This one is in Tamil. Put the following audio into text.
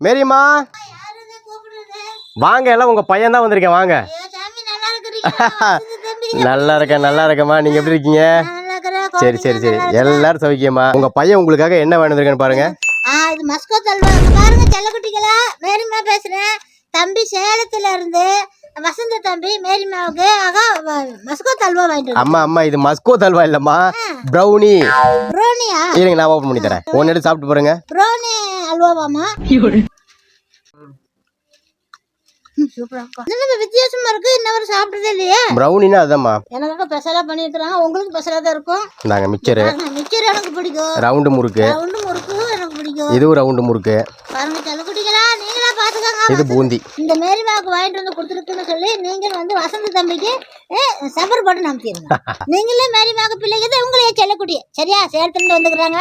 மேரியம்மா வாங்க எல்லாம் உங்க பையன் தான் வந்திருக்கேன் வாங்க. நல்லா இருக்கேன் நல்லா இருக்கேம்மா. நீங்க எப்படி இருக்கீங்க? சரி சரி சரி. எல்லாரும் சௌக்கியமா உங்க பையன் உங்களுக்காக என்ன வேணும் வந்திருக்கேன்னு பாருங்க. இது மஸ்கோ தல்வா. பாருங்க செல்லக்குட்டிகளா. மேரிமா பேசுறேன். தம்பி சேலத்துல இருந்து வசந்த தம்பி மேரிமாவுக்கு ஆகா மஸ்கோ தல்வா வாங்கிட்டு அம்மா அம்மா இது மஸ்கோ தல்வா இல்லம்மா. ப்ரௌனி ப்ரோனியா இருங்க நான் ஓப்பன் பண்ணி தரேன். ஒன்னு எடுத்து சாப்பிட்டு பாருங்க. ப்ரோனி அல்வாவாமா சூப்பரா என்ன வித்தியாசமா இருக்கு. இன்னவரை சாப்பிட்டதே இல்லையே? ப்ரௌனினா அதுதான்மா எனக்கு ஸ்பெஷலா பண்ணிருக்கிறாங்க உங்களுக்கு ஸ்பெஷலா தான் இருக்கும். இந்தாங்க மிச்சரு. மிச்சர் எனக்கு பிடிக்கும். ரவுண்டு முறுக்கு. ரவுண்டு முறுக்கு எனக்கு பிடிக்கும். இதுவும் ரவுண்டு முறுக்கு. பாருங்க செல்லக்குட்டிகளா நீங்களா பாத்துக்கோங்க இது பூந்தி. இந்த மேரிமாவுக்கு வாங்கிட்டு வந்து கொடுத்துருக்குன்னு சொல்லி நீங்கள் வந்து வசந்த தம்பிக்கு சபர் போட்டு நம்பிடுங்க நீங்களே மேரிமாவுக்கு பிள்ளைங்க தான் உங்களையே செல்லக்குட்டி சரியா சேலத்துலேருந்து வந்துக்கிறாங்க.